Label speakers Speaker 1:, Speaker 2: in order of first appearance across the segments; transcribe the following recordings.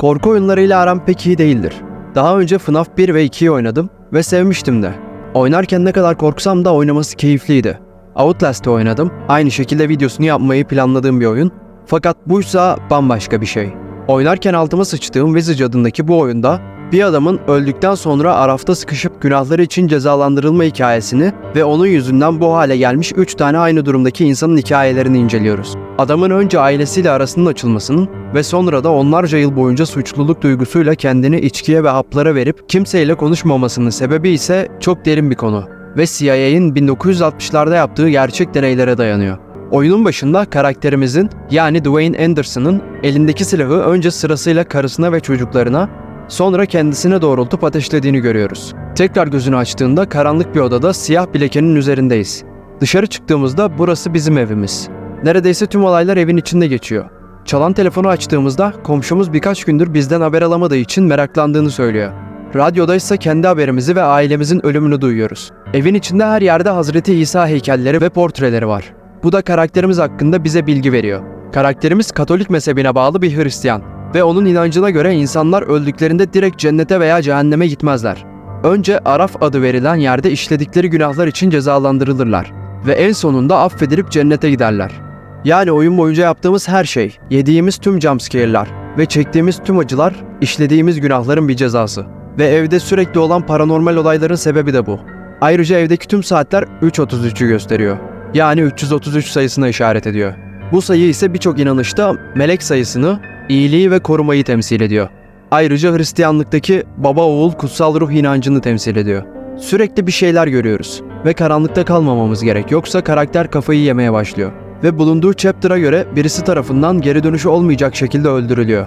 Speaker 1: Korku oyunlarıyla aram pek iyi değildir. Daha önce FNAF 1 ve 2'yi oynadım ve sevmiştim de. Oynarken ne kadar korksam da oynaması keyifliydi. Outlast'ı oynadım. Aynı şekilde videosunu yapmayı planladığım bir oyun. Fakat buysa bambaşka bir şey. Oynarken altıma sıçtığım Visage adındaki bu oyunda bir adamın öldükten sonra arafta sıkışıp günahları için cezalandırılma hikayesini ve onun yüzünden bu hale gelmiş 3 tane aynı durumdaki insanın hikayelerini inceliyoruz. Adamın önce ailesiyle arasının açılmasının ve sonra da onlarca yıl boyunca suçluluk duygusuyla kendini içkiye ve haplara verip kimseyle konuşmamasının sebebi ise çok derin bir konu ve CIA'in 1960'larda yaptığı gerçek deneylere dayanıyor. Oyunun başında karakterimizin yani Dwayne Anderson'ın elindeki silahı önce sırasıyla karısına ve çocuklarına sonra kendisine doğrultup ateşlediğini görüyoruz. Tekrar gözünü açtığında karanlık bir odada siyah bir lekenin üzerindeyiz. Dışarı çıktığımızda burası bizim evimiz. Neredeyse tüm olaylar evin içinde geçiyor. Çalan telefonu açtığımızda komşumuz birkaç gündür bizden haber alamadığı için meraklandığını söylüyor. Radyoda ise kendi haberimizi ve ailemizin ölümünü duyuyoruz. Evin içinde her yerde Hazreti İsa heykelleri ve portreleri var. Bu da karakterimiz hakkında bize bilgi veriyor. Karakterimiz Katolik mezhebine bağlı bir Hristiyan ve onun inancına göre insanlar öldüklerinde direkt cennete veya cehenneme gitmezler. Önce Araf adı verilen yerde işledikleri günahlar için cezalandırılırlar ve en sonunda affedilip cennete giderler. Yani oyun boyunca yaptığımız her şey, yediğimiz tüm jumpscare'lar ve çektiğimiz tüm acılar işlediğimiz günahların bir cezası. Ve evde sürekli olan paranormal olayların sebebi de bu. Ayrıca evdeki tüm saatler 3.33'ü gösteriyor. Yani 333 sayısına işaret ediyor. Bu sayı ise birçok inanışta melek sayısını, iyiliği ve korumayı temsil ediyor. Ayrıca Hristiyanlıktaki baba oğul kutsal ruh inancını temsil ediyor. Sürekli bir şeyler görüyoruz ve karanlıkta kalmamamız gerek yoksa karakter kafayı yemeye başlıyor. Ve bulunduğu chapter'a göre birisi tarafından geri dönüşü olmayacak şekilde öldürülüyor.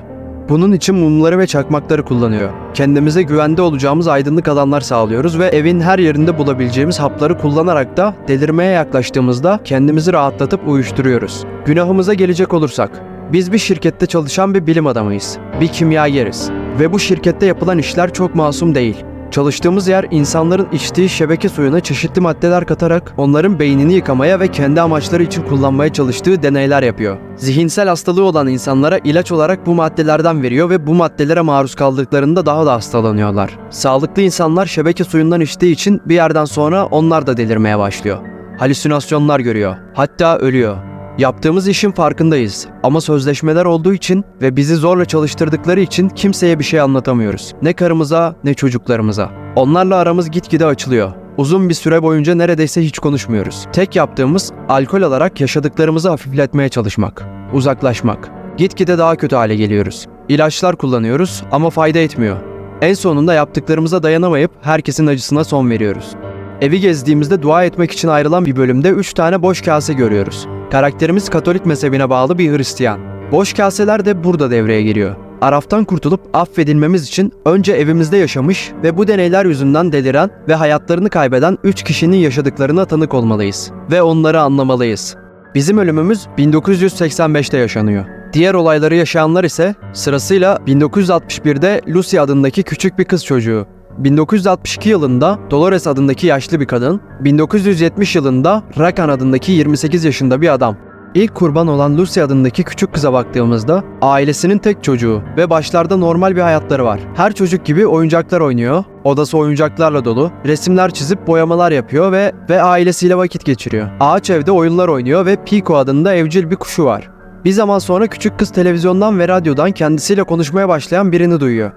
Speaker 1: Bunun için mumları ve çakmakları kullanıyor. Kendimize güvende olacağımız aydınlık alanlar sağlıyoruz ve evin her yerinde bulabileceğimiz hapları kullanarak da delirmeye yaklaştığımızda kendimizi rahatlatıp uyuşturuyoruz. Günahımıza gelecek olursak, biz bir şirkette çalışan bir bilim adamıyız. Bir kimyageriz. Ve bu şirkette yapılan işler çok masum değil. Çalıştığımız yer insanların içtiği şebeke suyuna çeşitli maddeler katarak onların beynini yıkamaya ve kendi amaçları için kullanmaya çalıştığı deneyler yapıyor. Zihinsel hastalığı olan insanlara ilaç olarak bu maddelerden veriyor ve bu maddelere maruz kaldıklarında daha da hastalanıyorlar. Sağlıklı insanlar şebeke suyundan içtiği için bir yerden sonra onlar da delirmeye başlıyor. Halüsinasyonlar görüyor. Hatta ölüyor. Yaptığımız işin farkındayız ama sözleşmeler olduğu için ve bizi zorla çalıştırdıkları için kimseye bir şey anlatamıyoruz. Ne karımıza ne çocuklarımıza. Onlarla aramız gitgide açılıyor. Uzun bir süre boyunca neredeyse hiç konuşmuyoruz. Tek yaptığımız alkol alarak yaşadıklarımızı hafifletmeye çalışmak, uzaklaşmak. Gitgide daha kötü hale geliyoruz. İlaçlar kullanıyoruz ama fayda etmiyor. En sonunda yaptıklarımıza dayanamayıp herkesin acısına son veriyoruz. Evi gezdiğimizde dua etmek için ayrılan bir bölümde 3 tane boş kase görüyoruz. Karakterimiz Katolik mezhebine bağlı bir Hristiyan. Boş kaseler de burada devreye giriyor. Araftan kurtulup affedilmemiz için önce evimizde yaşamış ve bu deneyler yüzünden deliren ve hayatlarını kaybeden 3 kişinin yaşadıklarına tanık olmalıyız ve onları anlamalıyız. Bizim ölümümüz 1985'te yaşanıyor. Diğer olayları yaşayanlar ise sırasıyla 1961'de Lucy adındaki küçük bir kız çocuğu, 1962 yılında Dolores adındaki yaşlı bir kadın, 1970 yılında Rakan adındaki 28 yaşında bir adam. İlk kurban olan Lucy adındaki küçük kıza baktığımızda ailesinin tek çocuğu ve başlarda normal bir hayatları var. Her çocuk gibi oyuncaklar oynuyor, odası oyuncaklarla dolu, resimler çizip boyamalar yapıyor ve ve ailesiyle vakit geçiriyor. Ağaç evde oyunlar oynuyor ve Pico adında evcil bir kuşu var. Bir zaman sonra küçük kız televizyondan ve radyodan kendisiyle konuşmaya başlayan birini duyuyor.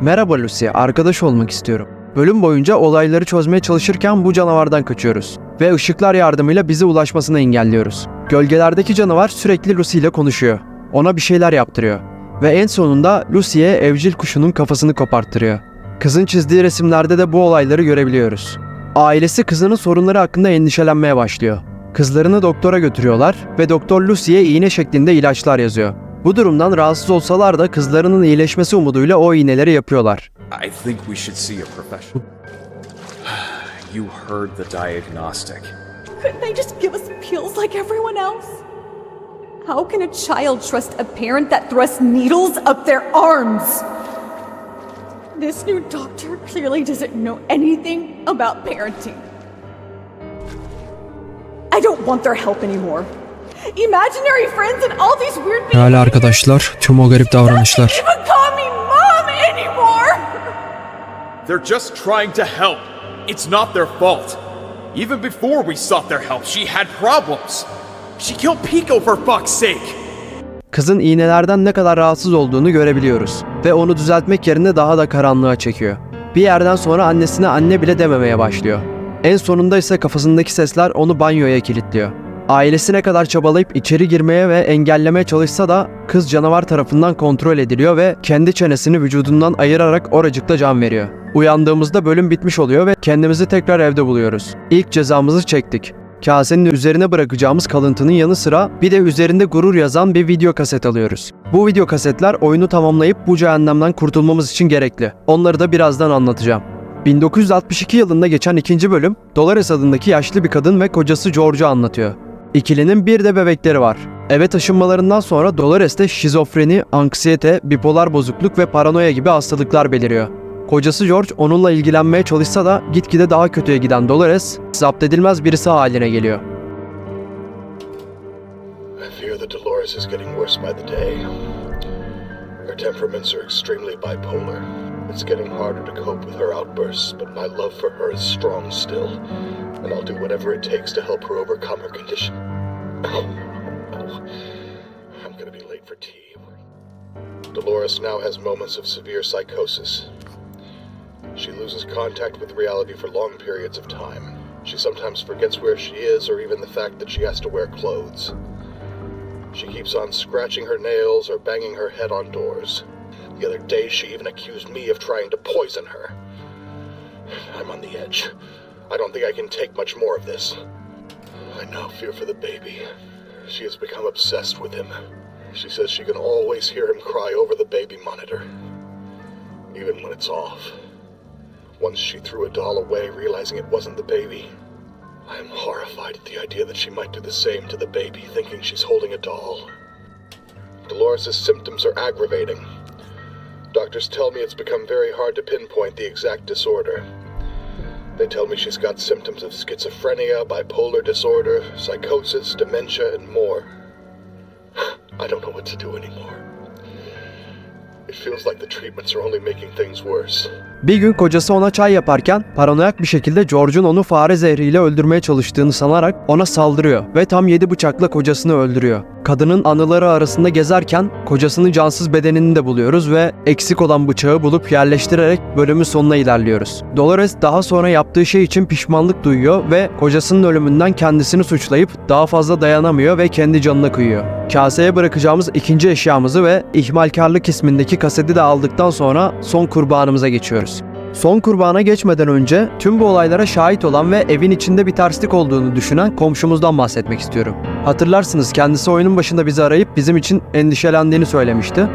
Speaker 1: Merhaba Lucy, arkadaş olmak istiyorum. Bölüm boyunca olayları çözmeye çalışırken bu canavardan kaçıyoruz ve ışıklar yardımıyla bize ulaşmasını engelliyoruz. Gölgelerdeki canavar sürekli Lucy ile konuşuyor. Ona bir şeyler yaptırıyor ve en sonunda Lucy'ye evcil kuşunun kafasını koparttırıyor. Kızın çizdiği resimlerde de bu olayları görebiliyoruz. Ailesi kızının sorunları hakkında endişelenmeye başlıyor. Kızlarını doktora götürüyorlar ve doktor Lucy'ye iğne şeklinde ilaçlar yazıyor. Bu durumdan rahatsız olsalar da kızlarının iyileşmesi umuduyla o iğneleri yapıyorlar.
Speaker 2: I think we should see a professional. you heard the diagnostic.
Speaker 3: Couldn't they just give us pills like everyone else? How can a child trust a parent that thrusts needles up their arms? This new doctor clearly doesn't know anything about parenting. I don't want their help anymore. Imaginary friends and all these weird
Speaker 1: Hala arkadaşlar, tüm o garip davranışlar.
Speaker 2: They're just trying to help. It's not their fault. Even before we sought their help, she had problems. She killed Pico for fuck's sake.
Speaker 1: Kızın iğnelerden ne kadar rahatsız olduğunu görebiliyoruz ve onu düzeltmek yerine daha da karanlığa çekiyor. Bir yerden sonra annesine anne bile dememeye başlıyor. En sonunda ise kafasındaki sesler onu banyoya kilitliyor. Ailesi ne kadar çabalayıp içeri girmeye ve engellemeye çalışsa da kız canavar tarafından kontrol ediliyor ve kendi çenesini vücudundan ayırarak oracıkta can veriyor. Uyandığımızda bölüm bitmiş oluyor ve kendimizi tekrar evde buluyoruz. İlk cezamızı çektik. Kasenin üzerine bırakacağımız kalıntının yanı sıra bir de üzerinde gurur yazan bir video kaset alıyoruz. Bu video kasetler oyunu tamamlayıp bu cehennemden kurtulmamız için gerekli. Onları da birazdan anlatacağım. 1962 yılında geçen ikinci bölüm, Dolores adındaki yaşlı bir kadın ve kocası George'u anlatıyor. İkilinin bir de bebekleri var. Eve taşınmalarından sonra Dolores'te şizofreni, anksiyete, bipolar bozukluk ve paranoya gibi hastalıklar beliriyor. Kocası George onunla ilgilenmeye çalışsa da gitgide daha kötüye giden Dolores, zapt edilmez birisi haline geliyor.
Speaker 4: Her temperaments are extremely bipolar. It's getting harder to cope with her outbursts, but my love for her is strong still, and I'll do whatever it takes to help her overcome her condition. Oh. I'm gonna be late for tea. Dolores now has moments of severe psychosis. She loses contact with reality for long periods of time. She sometimes forgets where she is or even the fact that she has to wear clothes. She keeps on scratching her nails or banging her head on doors. The other day, she even accused me of trying to poison her. I'm on the edge. I don't think I can take much more of this. I now fear for the baby. She has become obsessed with him. She says she can always hear him cry over the baby monitor, even when it's off. Once she threw a doll away, realizing it wasn't the baby. I am horrified at the idea that she might do the same to the baby, thinking she's holding a doll. Dolores' symptoms are aggravating. Doctors tell me it's become very hard to pinpoint the exact disorder. They tell me she's got symptoms of schizophrenia, bipolar disorder, psychosis, dementia, and more. I don't know what to do anymore. It feels like the treatments are only making things worse.
Speaker 1: Bir gün kocası ona çay yaparken paranoyak bir şekilde George'un onu fare zehriyle öldürmeye çalıştığını sanarak ona saldırıyor ve tam yedi bıçakla kocasını öldürüyor. Kadının anıları arasında gezerken kocasının cansız bedenini de buluyoruz ve eksik olan bıçağı bulup yerleştirerek bölümün sonuna ilerliyoruz. Dolores daha sonra yaptığı şey için pişmanlık duyuyor ve kocasının ölümünden kendisini suçlayıp daha fazla dayanamıyor ve kendi canına kıyıyor. Kaseye bırakacağımız ikinci eşyamızı ve ihmalkarlık ismindeki kaseti de aldıktan sonra son kurbanımıza geçiyoruz. Son kurbana geçmeden önce tüm bu olaylara şahit olan ve evin içinde bir terslik olduğunu düşünen komşumuzdan bahsetmek istiyorum. Hatırlarsınız kendisi oyunun başında bizi arayıp bizim için endişelendiğini söylemişti.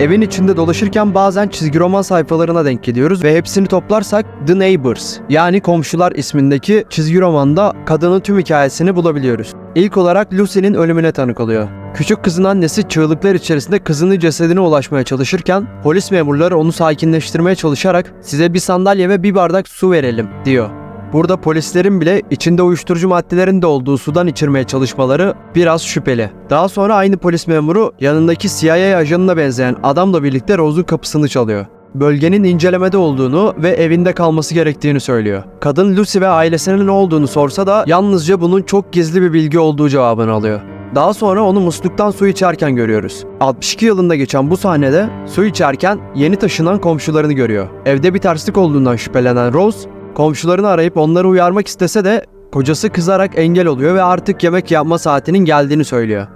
Speaker 1: Evin içinde dolaşırken bazen çizgi roman sayfalarına denk geliyoruz ve hepsini toplarsak The Neighbors yani Komşular ismindeki çizgi romanda kadının tüm hikayesini bulabiliyoruz. İlk olarak Lucy'nin ölümüne tanık oluyor. Küçük kızın annesi çığlıklar içerisinde kızının cesedine ulaşmaya çalışırken polis memurları onu sakinleştirmeye çalışarak size bir sandalye ve bir bardak su verelim diyor. Burada polislerin bile içinde uyuşturucu maddelerin de olduğu sudan içirmeye çalışmaları biraz şüpheli. Daha sonra aynı polis memuru yanındaki CIA ajanına benzeyen adamla birlikte Rose'un kapısını çalıyor. Bölgenin incelemede olduğunu ve evinde kalması gerektiğini söylüyor. Kadın Lucy ve ailesine ne olduğunu sorsa da yalnızca bunun çok gizli bir bilgi olduğu cevabını alıyor. Daha sonra onu musluktan su içerken görüyoruz. 62 yılında geçen bu sahnede su içerken yeni taşınan komşularını görüyor. Evde bir terslik olduğundan şüphelenen Rose, komşularını arayıp onları uyarmak istese de kocası kızarak engel oluyor ve artık yemek yapma saatinin geldiğini söylüyor.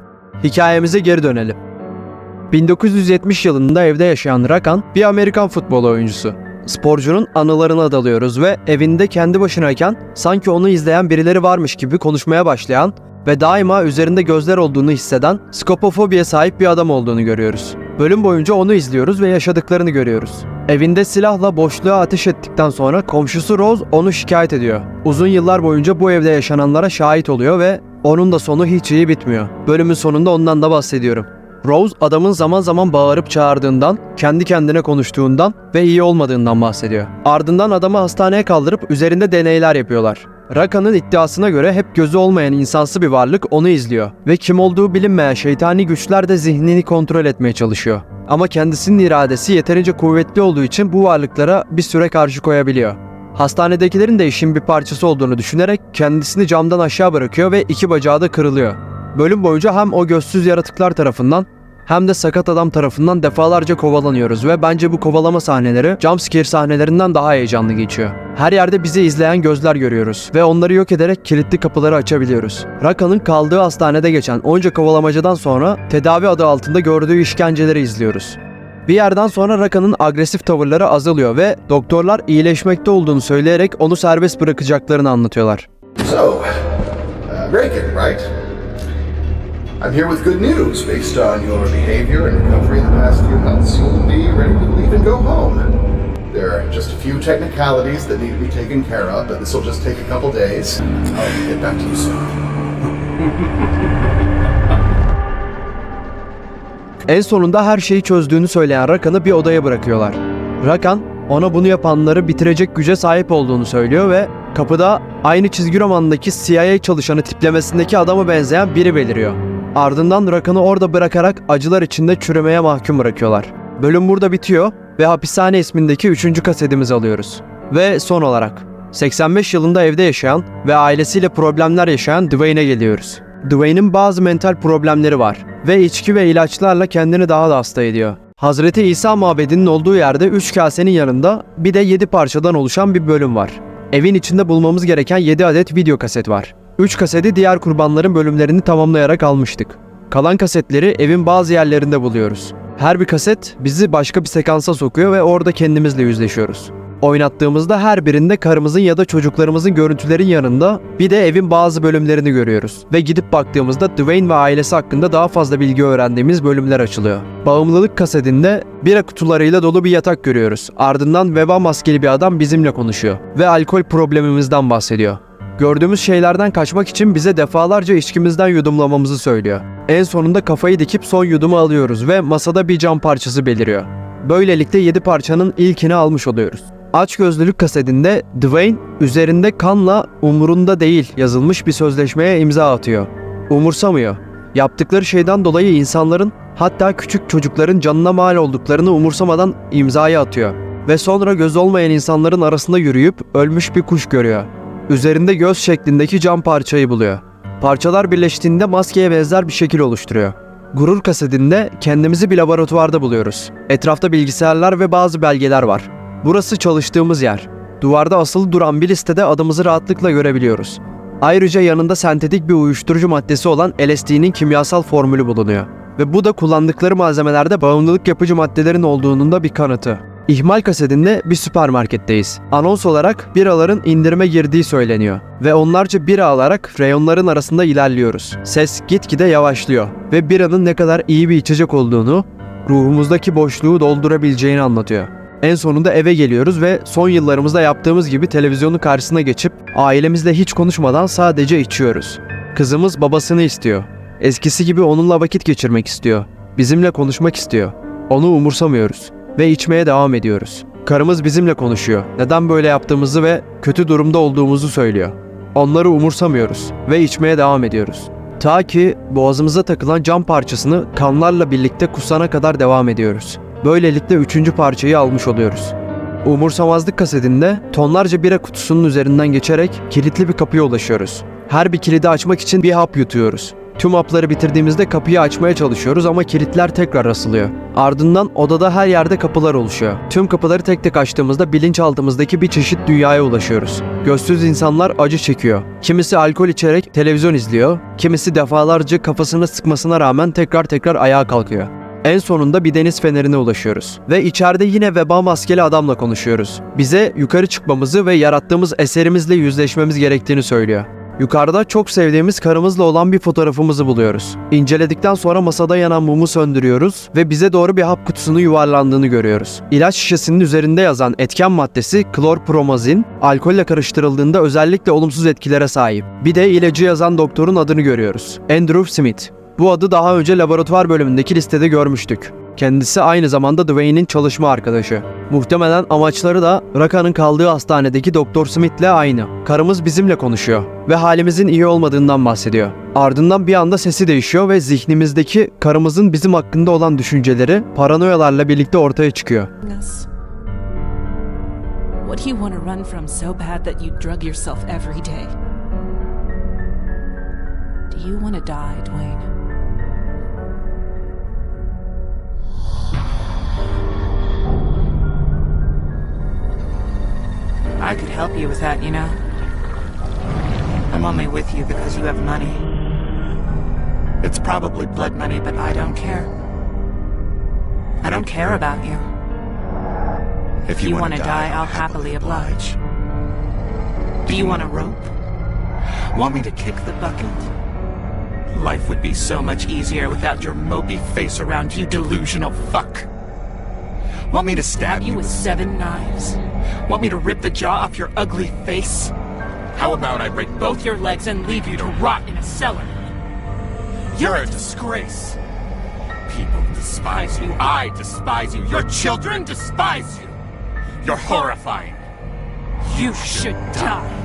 Speaker 1: Hikayemize geri dönelim. 1970 yılında evde yaşayan Rakan bir Amerikan futbol oyuncusu. Sporcunun anılarına dalıyoruz ve evinde kendi başınayken sanki onu izleyen birileri varmış gibi konuşmaya başlayan ve daima üzerinde gözler olduğunu hisseden skopofobiye sahip bir adam olduğunu görüyoruz. Bölüm boyunca onu izliyoruz ve yaşadıklarını görüyoruz. Evinde silahla boşluğa ateş ettikten sonra komşusu Rose onu şikayet ediyor. Uzun yıllar boyunca bu evde yaşananlara şahit oluyor ve onun da sonu hiç iyi bitmiyor. Bölümün sonunda ondan da bahsediyorum. Rose adamın zaman zaman bağırıp çağırdığından, kendi kendine konuştuğundan ve iyi olmadığından bahsediyor. Ardından adamı hastaneye kaldırıp üzerinde deneyler yapıyorlar. Raka'nın iddiasına göre hep gözü olmayan insansı bir varlık onu izliyor ve kim olduğu bilinmeyen şeytani güçler de zihnini kontrol etmeye çalışıyor. Ama kendisinin iradesi yeterince kuvvetli olduğu için bu varlıklara bir süre karşı koyabiliyor. Hastanedekilerin de işin bir parçası olduğunu düşünerek kendisini camdan aşağı bırakıyor ve iki bacağı da kırılıyor. Bölüm boyunca hem o gözsüz yaratıklar tarafından hem de sakat adam tarafından defalarca kovalanıyoruz ve bence bu kovalama sahneleri jumpscare sahnelerinden daha heyecanlı geçiyor. Her yerde bizi izleyen gözler görüyoruz ve onları yok ederek kilitli kapıları açabiliyoruz. Raka'nın kaldığı hastanede geçen onca kovalamacadan sonra tedavi adı altında gördüğü işkenceleri izliyoruz. Bir yerden sonra Raka'nın agresif tavırları azalıyor ve doktorlar iyileşmekte olduğunu söyleyerek onu serbest bırakacaklarını anlatıyorlar.
Speaker 5: So, uh, Reagan, right? I'm here with good news. Based on your behavior and recovery in the past few months, you'll be ready to leave and go home. There are just a few technicalities that need to be taken care of, but this will just take a couple days. I'll get back to you soon.
Speaker 1: En sonunda her şeyi çözdüğünü söyleyen Rakan'ı bir odaya bırakıyorlar. Rakan, ona bunu yapanları bitirecek güce sahip olduğunu söylüyor ve kapıda aynı çizgi romandaki CIA çalışanı tiplemesindeki adama benzeyen biri beliriyor. Ardından Rakan'ı orada bırakarak acılar içinde çürümeye mahkum bırakıyorlar. Bölüm burada bitiyor ve Hapishane ismindeki 3. kasetimizi alıyoruz. Ve son olarak 85 yılında evde yaşayan ve ailesiyle problemler yaşayan Dwayne'e geliyoruz. Dwayne'in bazı mental problemleri var ve içki ve ilaçlarla kendini daha da hasta ediyor. Hazreti İsa mabedinin olduğu yerde 3 kasenin yanında bir de 7 parçadan oluşan bir bölüm var. Evin içinde bulmamız gereken 7 adet video kaset var. 3 kaseti diğer kurbanların bölümlerini tamamlayarak almıştık. Kalan kasetleri evin bazı yerlerinde buluyoruz. Her bir kaset bizi başka bir sekansa sokuyor ve orada kendimizle yüzleşiyoruz. Oynattığımızda her birinde karımızın ya da çocuklarımızın görüntülerin yanında bir de evin bazı bölümlerini görüyoruz. Ve gidip baktığımızda Dwayne ve ailesi hakkında daha fazla bilgi öğrendiğimiz bölümler açılıyor. Bağımlılık kasetinde bira kutularıyla dolu bir yatak görüyoruz. Ardından veba maskeli bir adam bizimle konuşuyor ve alkol problemimizden bahsediyor. Gördüğümüz şeylerden kaçmak için bize defalarca içkimizden yudumlamamızı söylüyor. En sonunda kafayı dikip son yudumu alıyoruz ve masada bir cam parçası beliriyor. Böylelikle 7 parçanın ilkini almış oluyoruz. Açgözlülük kasetinde Dwayne üzerinde kanla umurunda değil yazılmış bir sözleşmeye imza atıyor. Umursamıyor. Yaptıkları şeyden dolayı insanların hatta küçük çocukların canına mal olduklarını umursamadan imzayı atıyor. Ve sonra göz olmayan insanların arasında yürüyüp ölmüş bir kuş görüyor. Üzerinde göz şeklindeki cam parçayı buluyor. Parçalar birleştiğinde maskeye benzer bir şekil oluşturuyor. Gurur kasetinde kendimizi bir laboratuvarda buluyoruz. Etrafta bilgisayarlar ve bazı belgeler var. Burası çalıştığımız yer. Duvarda asılı duran bir listede adımızı rahatlıkla görebiliyoruz. Ayrıca yanında sentetik bir uyuşturucu maddesi olan LSD'nin kimyasal formülü bulunuyor. Ve bu da kullandıkları malzemelerde bağımlılık yapıcı maddelerin olduğunun da bir kanıtı. İhmal kasetinde bir süpermarketteyiz. Anons olarak biraların indirime girdiği söyleniyor. Ve onlarca bira alarak reyonların arasında ilerliyoruz. Ses gitgide yavaşlıyor ve biranın ne kadar iyi bir içecek olduğunu, ruhumuzdaki boşluğu doldurabileceğini anlatıyor. En sonunda eve geliyoruz ve son yıllarımızda yaptığımız gibi televizyonun karşısına geçip ailemizle hiç konuşmadan sadece içiyoruz. Kızımız babasını istiyor. Eskisi gibi onunla vakit geçirmek istiyor. Bizimle konuşmak istiyor. Onu umursamıyoruz ve içmeye devam ediyoruz. Karımız bizimle konuşuyor. Neden böyle yaptığımızı ve kötü durumda olduğumuzu söylüyor. Onları umursamıyoruz ve içmeye devam ediyoruz. Ta ki boğazımıza takılan cam parçasını kanlarla birlikte kusana kadar devam ediyoruz. Böylelikle üçüncü parçayı almış oluyoruz. Umursamazlık kasetinde tonlarca bira kutusunun üzerinden geçerek kilitli bir kapıya ulaşıyoruz. Her bir kilidi açmak için bir hap yutuyoruz. Tüm hapları bitirdiğimizde kapıyı açmaya çalışıyoruz ama kilitler tekrar asılıyor. Ardından odada her yerde kapılar oluşuyor. Tüm kapıları tek tek açtığımızda bilinçaltımızdaki bir çeşit dünyaya ulaşıyoruz. Gözsüz insanlar acı çekiyor. Kimisi alkol içerek televizyon izliyor, kimisi defalarca kafasını sıkmasına rağmen tekrar tekrar ayağa kalkıyor. En sonunda bir deniz fenerine ulaşıyoruz. Ve içeride yine veba maskeli adamla konuşuyoruz. Bize yukarı çıkmamızı ve yarattığımız eserimizle yüzleşmemiz gerektiğini söylüyor. Yukarıda çok sevdiğimiz karımızla olan bir fotoğrafımızı buluyoruz. İnceledikten sonra masada yanan mumu söndürüyoruz ve bize doğru bir hap kutusunu yuvarlandığını görüyoruz. İlaç şişesinin üzerinde yazan etken maddesi klorpromazin, alkolle karıştırıldığında özellikle olumsuz etkilere sahip. Bir de ilacı yazan doktorun adını görüyoruz. Andrew Smith. Bu adı daha önce laboratuvar bölümündeki listede görmüştük. Kendisi aynı zamanda Dwayne'in çalışma arkadaşı. Muhtemelen amaçları da Raka'nın kaldığı hastanedeki Doktor Smith'le aynı. Karımız bizimle konuşuyor ve halimizin iyi olmadığından bahsediyor. Ardından bir anda sesi değişiyor ve zihnimizdeki karımızın bizim hakkında olan düşünceleri paranoyalarla birlikte ortaya çıkıyor.
Speaker 6: What you want to run from so bad that you drug yourself every day? Do you want to die, Dwayne?
Speaker 7: I could help you with that, you know. I'm only with you because you have money. It's probably blood money, but I don't care. I don't care about you.
Speaker 8: If
Speaker 7: you
Speaker 8: you, want to
Speaker 7: die, I'll happily oblige. Do you want a rope? Want me to kick the bucket? Life would be so much easier without your mopey face around, you delusional fuck. Want me to stab you with seven knives? Want me to rip the jaw off your ugly face? How about I break both your legs and leave you to rot in a cellar? You're a disgrace. People despise you. I despise you. Your children despise you. You're horrifying. You should die.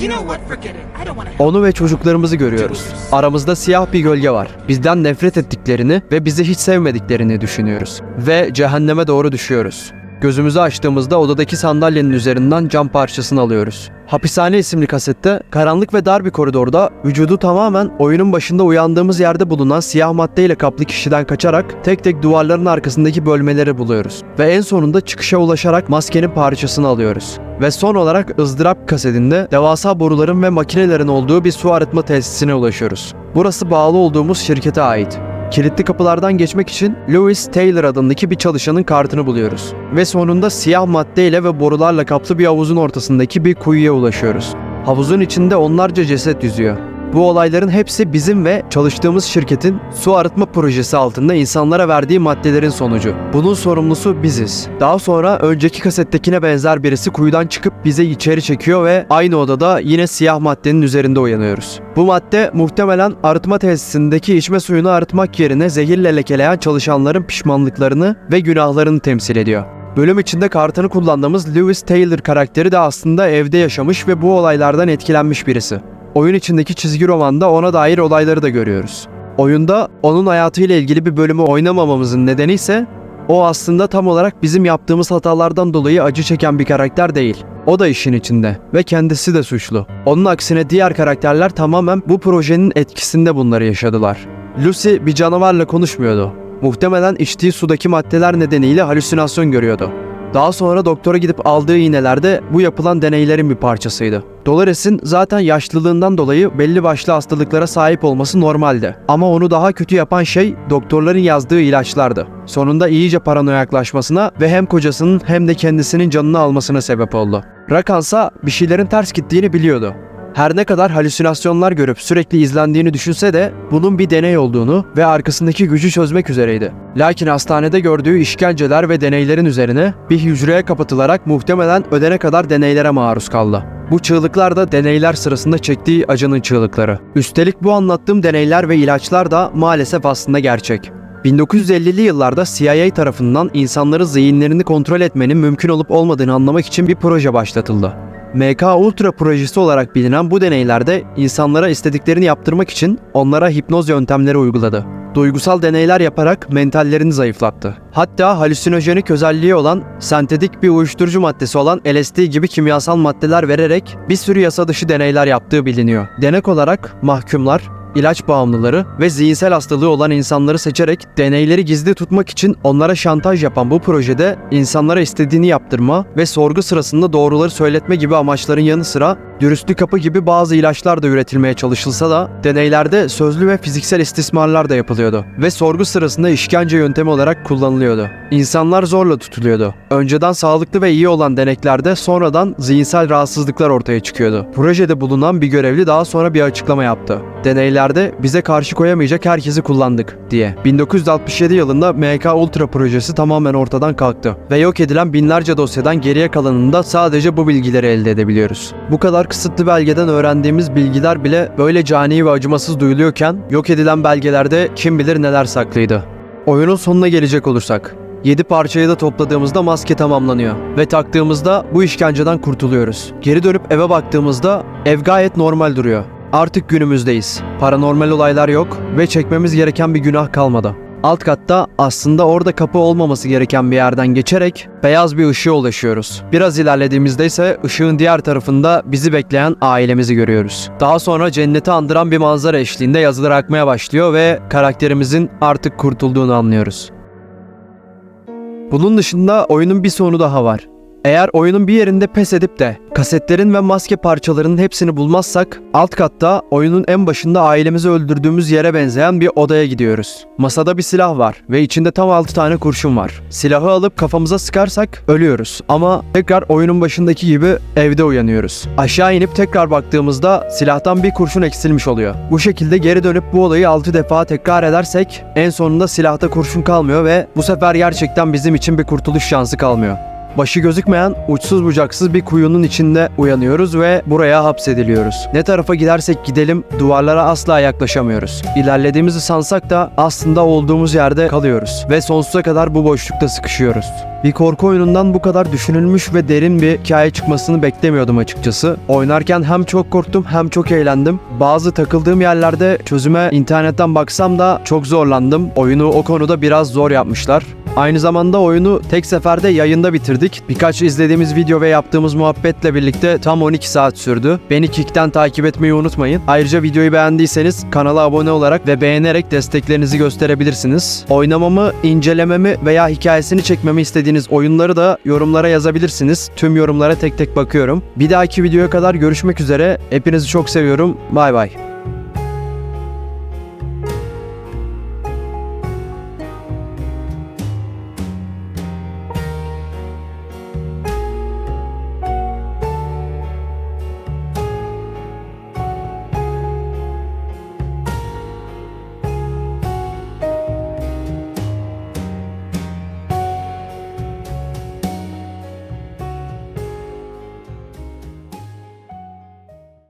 Speaker 7: You know what? Forget it. I don't want to.
Speaker 1: Onu ve çocuklarımızı görüyoruz. Aramızda siyah bir gölge var. Bizden nefret ettiklerini ve bizi hiç sevmediklerini düşünüyoruz. Ve cehenneme doğru düşüyoruz. Gözümüzü açtığımızda odadaki sandalyenin üzerinden cam parçasını alıyoruz. Hapishane isimli kasette karanlık ve dar bir koridorda vücudu tamamen oyunun başında uyandığımız yerde bulunan siyah maddeyle kaplı kişiden kaçarak tek tek duvarların arkasındaki bölmeleri buluyoruz. Ve en sonunda çıkışa ulaşarak maskenin parçasını alıyoruz. Ve son olarak ızdırap kasetinde devasa boruların ve makinelerin olduğu bir su arıtma tesisine ulaşıyoruz. Burası bağlı olduğumuz şirkete ait. Kilitli kapılardan geçmek için Louis Taylor adındaki bir çalışanın kartını buluyoruz. Ve sonunda siyah maddeyle ve borularla kaplı bir havuzun ortasındaki bir kuyuya ulaşıyoruz. Havuzun içinde onlarca ceset yüzüyor. Bu olayların hepsi bizim ve çalıştığımız şirketin su arıtma projesi altında insanlara verdiği maddelerin sonucu. Bunun sorumlusu biziz. Daha sonra önceki kasettekine benzer birisi kuyudan çıkıp bizi içeri çekiyor ve aynı odada yine siyah maddenin üzerinde uyanıyoruz. Bu madde muhtemelen arıtma tesisindeki içme suyunu arıtmak yerine zehirle lekeleyen çalışanların pişmanlıklarını ve günahlarını temsil ediyor. Bölüm içinde kartını kullandığımız Lewis Taylor karakteri de aslında evde yaşamış ve bu olaylardan etkilenmiş birisi. Oyun içindeki çizgi romanda ona dair olayları da görüyoruz. Oyunda onun hayatıyla ilgili bir bölümü oynamamamızın nedeni ise o aslında tam olarak bizim yaptığımız hatalardan dolayı acı çeken bir karakter değil. O da işin içinde ve kendisi de suçlu. Onun aksine diğer karakterler tamamen bu projenin etkisinde bunları yaşadılar. Lucy bir canavarla konuşmuyordu. Muhtemelen içtiği sudaki maddeler nedeniyle halüsinasyon görüyordu. Daha sonra doktora gidip aldığı iğneler de bu yapılan deneylerin bir parçasıydı. Dolores'in zaten yaşlılığından dolayı belli başlı hastalıklara sahip olması normaldi. Ama onu daha kötü yapan şey doktorların yazdığı ilaçlardı. Sonunda iyice paranoyaklaşmasına ve hem kocasının hem de kendisinin canını almasına sebep oldu. Rakansa bir şeylerin ters gittiğini biliyordu. Her ne kadar halüsinasyonlar görüp sürekli izlendiğini düşünse de bunun bir deney olduğunu ve arkasındaki gücü çözmek üzereydi. Lakin hastanede gördüğü işkenceler ve deneylerin üzerine bir hücreye kapatılarak muhtemelen ölene kadar deneylere maruz kaldı. Bu çığlıklar da deneyler sırasında çektiği acının çığlıkları. Üstelik bu anlattığım deneyler ve ilaçlar da maalesef aslında gerçek. 1950'li yıllarda CIA tarafından insanların zihinlerini kontrol etmenin mümkün olup olmadığını anlamak için bir proje başlatıldı. MK Ultra projesi olarak bilinen bu deneylerde insanlara istediklerini yaptırmak için onlara hipnoz yöntemleri uyguladı. Duygusal deneyler yaparak mentallerini zayıflattı. Hatta halüsinojenik özelliği olan sentetik bir uyuşturucu maddesi olan LSD gibi kimyasal maddeler vererek bir sürü yasa dışı deneyler yaptığı biliniyor. Denek olarak mahkumlar, ilaç bağımlıları ve zihinsel hastalığı olan insanları seçerek deneyleri gizli tutmak için onlara şantaj yapan bu projede insanlara istediğini yaptırma ve sorgu sırasında doğruları söyletme gibi amaçların yanı sıra dürüstlük kapı gibi bazı ilaçlar da üretilmeye çalışılsa da deneylerde sözlü ve fiziksel istismarlar da yapılıyordu ve sorgu sırasında işkence yöntemi olarak kullanılıyordu. İnsanlar zorla tutuluyordu. Önceden sağlıklı ve iyi olan deneklerde sonradan zihinsel rahatsızlıklar ortaya çıkıyordu. Projede bulunan bir görevli daha sonra bir açıklama yaptı. Deneylerde bize karşı koyamayacak herkesi kullandık diye. 1967 yılında MK Ultra projesi tamamen ortadan kalktı ve yok edilen binlerce dosyadan geriye kalanında sadece bu bilgileri elde edebiliyoruz. Bu kadar kısıtlı belgeden öğrendiğimiz bilgiler bile böyle cani ve acımasız duyuluyorken yok edilen belgelerde kim bilir neler saklıydı. Oyunun sonuna gelecek olursak. 7 parçayı da topladığımızda maske tamamlanıyor ve taktığımızda bu işkenceden kurtuluyoruz. Geri dönüp eve baktığımızda ev gayet normal duruyor. Artık günümüzdeyiz. Paranormal olaylar yok ve çekmemiz gereken bir günah kalmadı. Alt katta aslında orada kapı olmaması gereken bir yerden geçerek beyaz bir ışığa ulaşıyoruz. Biraz ilerlediğimizde ise ışığın diğer tarafında bizi bekleyen ailemizi görüyoruz. Daha sonra cenneti andıran bir manzara eşliğinde yazılar akmaya başlıyor ve karakterimizin artık kurtulduğunu anlıyoruz. Bunun dışında oyunun bir sonu daha var. Eğer oyunun bir yerinde pes edip de kasetlerin ve maske parçalarının hepsini bulmazsak alt katta oyunun en başında ailemizi öldürdüğümüz yere benzeyen bir odaya gidiyoruz. Masada bir silah var ve içinde tam 6 tane kurşun var. Silahı alıp kafamıza sıkarsak ölüyoruz ama tekrar oyunun başındaki gibi evde uyanıyoruz. Aşağı inip tekrar baktığımızda silahtan bir kurşun eksilmiş oluyor. Bu şekilde geri dönüp bu olayı 6 defa tekrar edersek en sonunda silahta kurşun kalmıyor ve bu sefer gerçekten bizim için bir kurtuluş şansı kalmıyor. Başı gözükmeyen uçsuz bucaksız bir kuyunun içinde uyanıyoruz ve buraya hapsediliyoruz. Ne tarafa gidersek gidelim duvarlara asla yaklaşamıyoruz. İlerlediğimizi sansak da aslında olduğumuz yerde kalıyoruz ve sonsuza kadar bu boşlukta sıkışıyoruz. Bir korku oyunundan bu kadar düşünülmüş ve derin bir hikaye çıkmasını beklemiyordum açıkçası. Oynarken hem çok korktum hem çok eğlendim. Bazı takıldığım yerlerde çözüme internetten baksam da çok zorlandım. Oyunu o konuda biraz zor yapmışlar. Aynı zamanda oyunu tek seferde yayında bitirdik. Birkaç izlediğimiz video ve yaptığımız muhabbetle birlikte tam 12 saat sürdü. Beni Kick'ten takip etmeyi unutmayın. Ayrıca videoyu beğendiyseniz kanala abone olarak ve beğenerek desteklerinizi gösterebilirsiniz. Oynamamı, incelememi veya hikayesini çekmemi istediğiniz oyunları da yorumlara yazabilirsiniz. Tüm yorumlara tek tek bakıyorum. Bir dahaki videoya kadar görüşmek üzere. Hepinizi çok seviyorum. Bay bay.